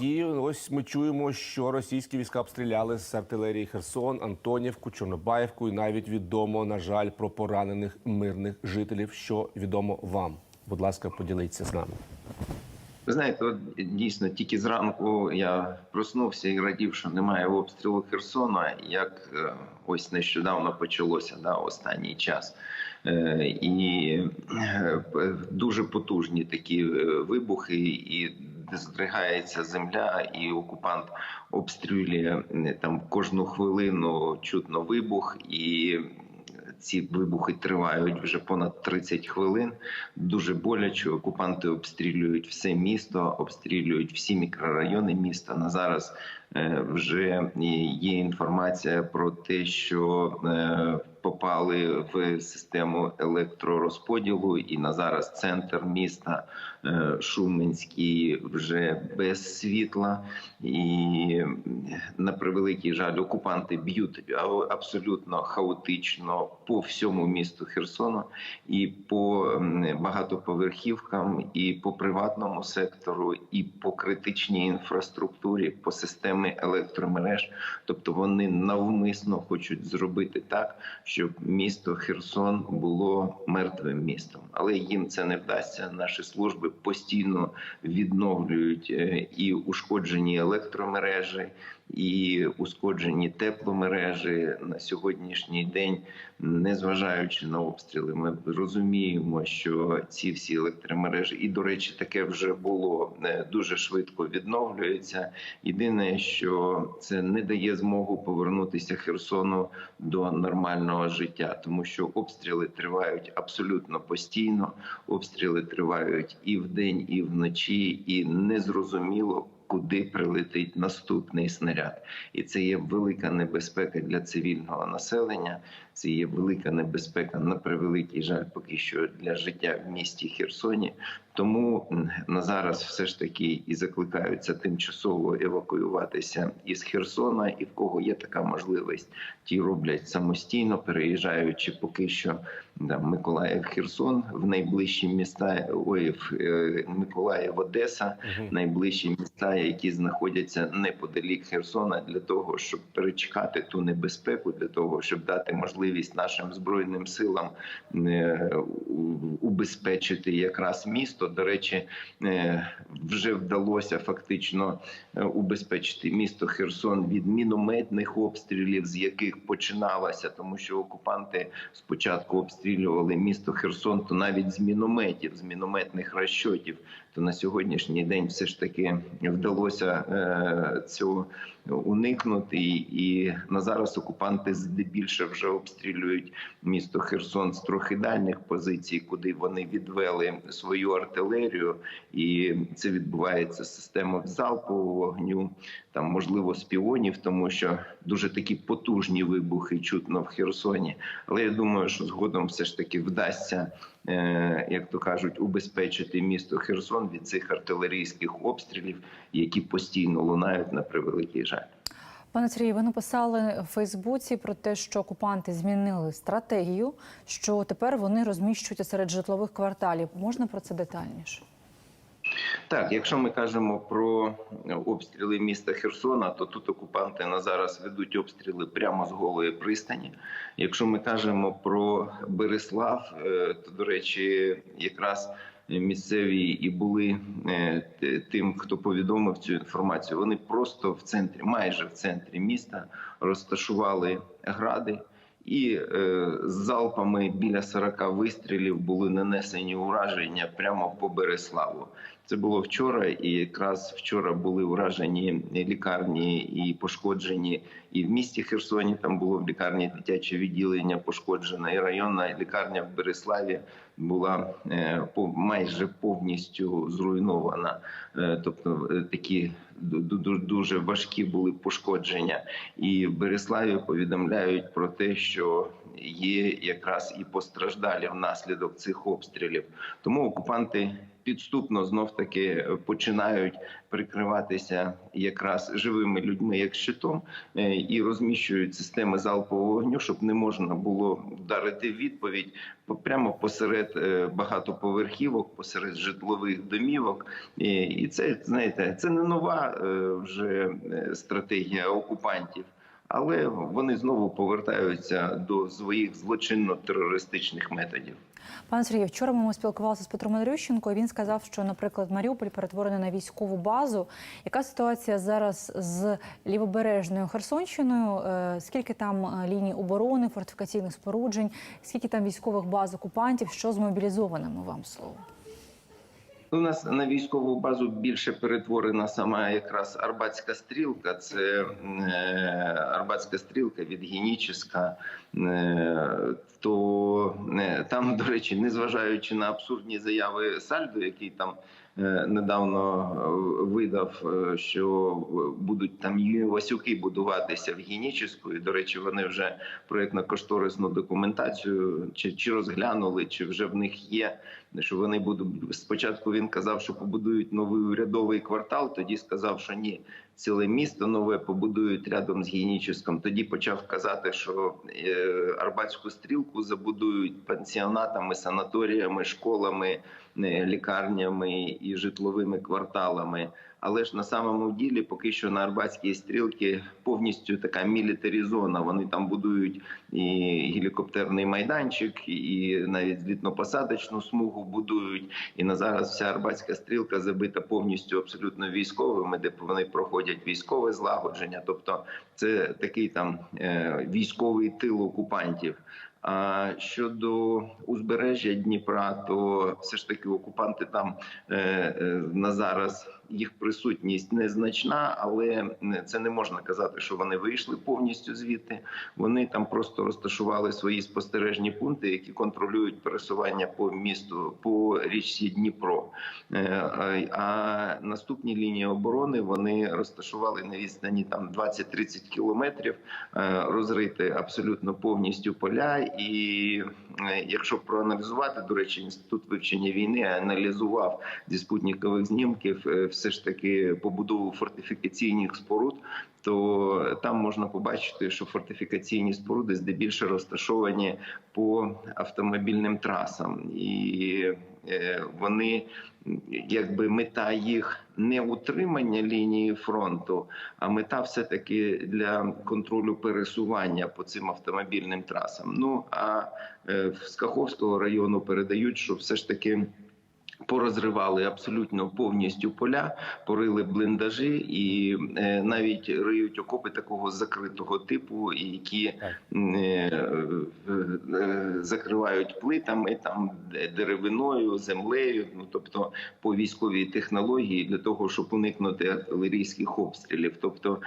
І ось ми чуємо, що російські війська обстріляли з артилерії Херсон, Антонівку, Чорнобаївку, і навіть відомо, на жаль, про поранених мирних жителів. Що відомо вам? Будь ласка, поділіться з нами. Ви знаєте, от дійсно тільки зранку я проснувся і радів, що немає обстрілу Херсона, як е, ось нещодавно почалося да, останній час. Е, І е, дуже потужні такі вибухи, і здригається земля, і окупант обстрілює там кожну хвилину чутно вибух і. Ці вибухи тривають вже понад 30 хвилин. Дуже боляче. Окупанти обстрілюють все місто, обстрілюють всі мікрорайони міста. На зараз е, вже є інформація про те, що е, попали в систему електророзподілу, і на зараз центр міста е, Шуменський вже без світла. І на превеликий жаль, окупанти б'ють абсолютно хаотично по всьому місту Херсону і по багатоповерхівкам, і по приватному сектору, і по критичній інфраструктурі, по системі електромереж. Тобто вони навмисно хочуть зробити так, щоб місто Херсон було мертвим містом, але їм це не вдасться. Наші служби постійно відновлюють е, і ушкоджені електромережі, і ушкоджені тепломережі на сьогоднішній день, незважаючи на обстріли, ми розуміємо, що ці всі електромережі, і до речі, таке вже було е, дуже швидко відновлюється. Єдине, що це не дає змогу повернутися Херсону до нормального життя, тому що обстріли тривають абсолютно постійно. Обстріли тривають і вдень, і вночі, і незрозуміло. Куди прилетить наступний снаряд, і це є велика небезпека для цивільного населення. Це є велика небезпека на превеликий жаль, поки що для життя в місті Херсоні. Тому на зараз все ж таки і закликаються тимчасово евакуюватися із Херсона, і в кого є така можливість, ті роблять самостійно, переїжджаючи поки що да, Миколаїв, Херсон в найближчі міста. Ой, в е, Миколаїв, Одеса, найближчі міста, які знаходяться неподалік Херсона, для того, щоб перечекати ту небезпеку, для того, щоб дати можливість нашим збройним силам е, убезпечити якраз місто. До речі, е, вже вдалося фактично е, убезпечити місто Херсон від мінометних обстрілів, з яких починалося, тому що окупанти спочатку обстрілювали місто Херсон, то навіть з мінометів, з мінометних розчотів. То на сьогоднішній день все ж таки вдалося цього уникнути, і на зараз окупанти здебільше вже обстрілюють місто Херсон з трохи дальних позицій, куди вони відвели свою артилерію, і це відбувається система залпового вогню, там можливо спіонів, тому що дуже такі потужні вибухи чутно в Херсоні. Але я думаю, що згодом все ж таки вдасться, е, як то кажуть, убезпечити місто Херсон від цих артилерійських обстрілів, які постійно лунають на превеликий жаль. Пане Сергію, ви написали в Фейсбуці про те, що окупанти змінили стратегію, що тепер вони розміщуються серед житлових кварталів. Можна про це детальніше? Так, якщо ми кажемо про обстріли міста Херсона, то тут окупанти на зараз ведуть обстріли прямо з голої пристані. Якщо ми кажемо про Береслав, е, то до речі, якраз місцеві і були е, тим, хто повідомив цю інформацію. Вони просто в центрі, майже в центрі міста, розташували гради. І е, з залпами біля 40 вистрілів були нанесені ураження прямо по Береславу. Це було вчора, і якраз вчора були уражені лікарні і пошкоджені і в місті Херсоні. Там було в лікарні дитяче відділення пошкоджено, і районна лікарня в Береславі була е, по майже повністю зруйнована. Е, тобто е, такі ду- ду- дуже важкі були пошкодження. І в Береславі повідомляють про те, що є якраз і постраждалі внаслідок цих обстрілів. Тому окупанти підступно знов таки починають прикриватися якраз живими людьми як щитом е, і розміщують системи залпового вогню, щоб не можна було вдарити відповідь прямо посеред е, багатоповерхівок, посеред житлових домівок. І, це знаєте, це не нова е, вже е, стратегія окупантів. Але вони знову повертаються до своїх злочинно-терористичних методів. Пане Сергію, вчора ми спілкувалися з Петром Андрющенко. Він сказав, що, наприклад, Маріуполь перетворений на військову базу. Яка ситуація зараз з лівобережною Херсонщиною? Е, Скільки там е, ліній оборони, фортифікаційних споруджень, скільки там військових баз окупантів? Що з мобілізованими вам слово? У нас на військову базу більше перетворена сама якраз Арбатська стрілка. Це е, Арбатська стрілка від Геніческа. Е, то е, там, до речі, незважаючи на абсурдні заяви Сальдо, який там недавно е, видав, е, що будуть там Васюки будуватися в Геніческу. І, до речі, вони вже проєктно-кошторисну документацію чи, чи розглянули, чи вже в них є. Що вони будуть спочатку він казав, що побудують новий урядовий квартал. Тоді сказав, що ні, ціле місто нове побудують рядом з Геніческом. Тоді почав казати, що е, Арбатську стрілку забудують пансіонатами, санаторіями, школами, е, лікарнями і житловими кварталами. Але ж на самому ділі поки що на Арбатській стрілці повністю така мілітарізована. Вони там будують і гелікоптерний майданчик, і навіть злітно-посадочну смугу будують. І на зараз вся Арбатська стрілка забита повністю абсолютно військовими, де вони проходять військове злагодження. Тобто, це такий там е, військовий тил окупантів. А щодо узбережжя Дніпра, то все ж таки окупанти там е, е, на зараз їх присутність незначна, але це не можна казати, що вони вийшли повністю звідти. Вони там просто розташували свої спостережні пункти, які контролюють пересування по місту по річці Дніпро. Е, А наступні лінії оборони вони розташували на відстані там 20-30 кілометрів, е, розрити абсолютно повністю поля. І е, якщо проаналізувати, до речі, інститут вивчення війни аналізував зі спутникових знімків все ж таки побудову фортифікаційних споруд. То там можна побачити, що фортифікаційні споруди здебільшого розташовані по автомобільним трасам, і е, вони якби мета їх не утримання лінії фронту, а мета все таки для контролю пересування по цим автомобільним трасам. Ну а е, з Каховського району передають, що все ж таки. Порозривали абсолютно повністю поля, порили бліндажі і е, навіть риють окопи такого закритого типу, які е, е, закривають плитами, там деревиною, землею. Ну тобто по військовій технології для того, щоб уникнути артилерійських обстрілів. Тобто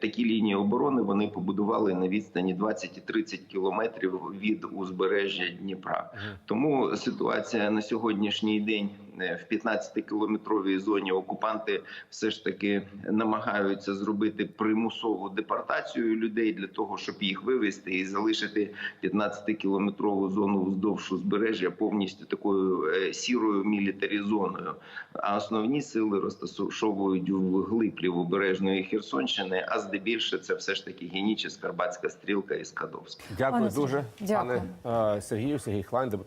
такі лінії оборони вони побудували на відстані 20 і 30 кілометрів від узбережжя Дніпра. Тому ситуація на сьогоднішній день е, в 15-кілометровій зоні окупанти все ж таки намагаються зробити примусову депортацію людей для того, щоб їх вивезти і залишити 15-кілометрову зону вздовж узбережжя повністю такою е, сірою мілітарізованою. А основні сили розташовують в глиб лівобережної Херсонщини, а здебільше це все ж таки Геніческа, Карбатська стрілка і Скадовська. Дякую Пане дуже, дякую. пане е, Сергію, Сергій Хлань,